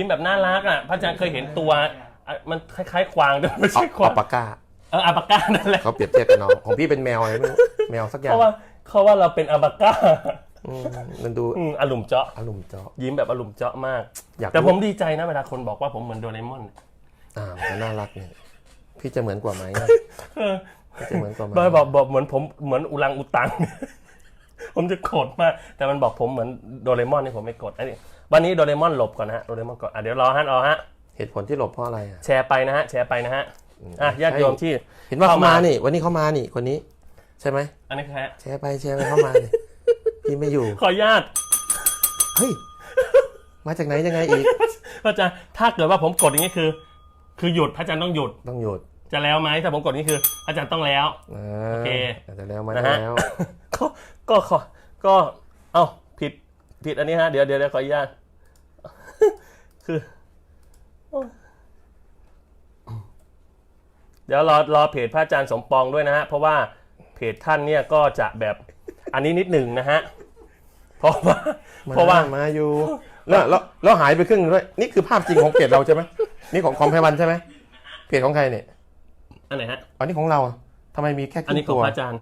ยิ้มแบบน่ารักอะพระอาจารย์เคยเห็นตัวอะมันคล้ายๆควางแต่ไม่ใช่ควาอังปปาก้าเอออาบาก้านั่นแหละเขาเปรียบเทียบกับน้อง ของพี่เป็นแมวอะไรไม่รู้แมวสักอเพย่างราะว่าเขาว่าเราเป็นอาบาก้าอืมมันดูอืมอารมณ์เจาะ อารมณ์เจาะ ยิ้มแบบอารมณ์เจาะมาก อยากแต่รู้ผมดีใจนะเวลาคนบอกว่าผมเหมือนโดเรมอนอ่ามันน่ารักเนี่ยพี่จะเหมือนกว่าไหมพี่จะเหมือนกว่าไหมบอยบอกบอกเหมือนผมเหมือนอุลังอุตัง ผมจะโกรธมาก แต่มันบอกผมเหมือนโดเรมอนนี่ผมไม่โกรธอันนี้วันนี้โดเรมอนหลบก่อนนะฮะโดเรมอนก่อนอะเดี๋ยวรอฮะรอฮะเหตุผลที่หลบเพราะอะไรอะแชร์ไปนะฮะแชร์ไปนะฮะอะญาติโยมที่เห็นว่าเขาเข้ามามานี่ วันนี้เขามานี่คนนี้ ใช่ไหมอันนี้แค่แชร์ไปแชร์ไปเข้ามานี่พี่ไม่อยู่ขออนุญาตเฮ้ยมาจากไหนยังไงอีกพระอาจารย์ถ้าเกิดว่าผมกดอย่างนี้คือ คือหยุดพระอาจารย์ต้องหยุดต้องหยุดจะแล้วไหมถ้าผมกดอย่างนี้คือพระอาจารย์ต้องแล้วอ่าโอเคอาจจะแล้วมานะฮะแล้ว ก็ก็ขอก็เอ้าผิดผิดอันนี้ฮะเดี๋ยวเดี๋ยวเดี๋ยวขออนุญาตคือเดี๋ยวรอรอเพจพระอาจารย์สมปองด้วยนะฮะ เพราะว่าเพจท่านเนี่ยก็จะแบบอันนี้นิดหนึ่งนะฮะ เพราะว่ามาเพราะว่ามาอยู่แล้วแล้วแล้วหายไปครึ่งด้วยนี่คือภาพจริงของเพจเราใช่ไหมนี่ของของไพวันใช่ไหมเพจของใครเนี่ย อันไหนฮะอันนี้ของเราอะทำไมมีแค่คอันรึ่นี้งของตัวพระอาจารย์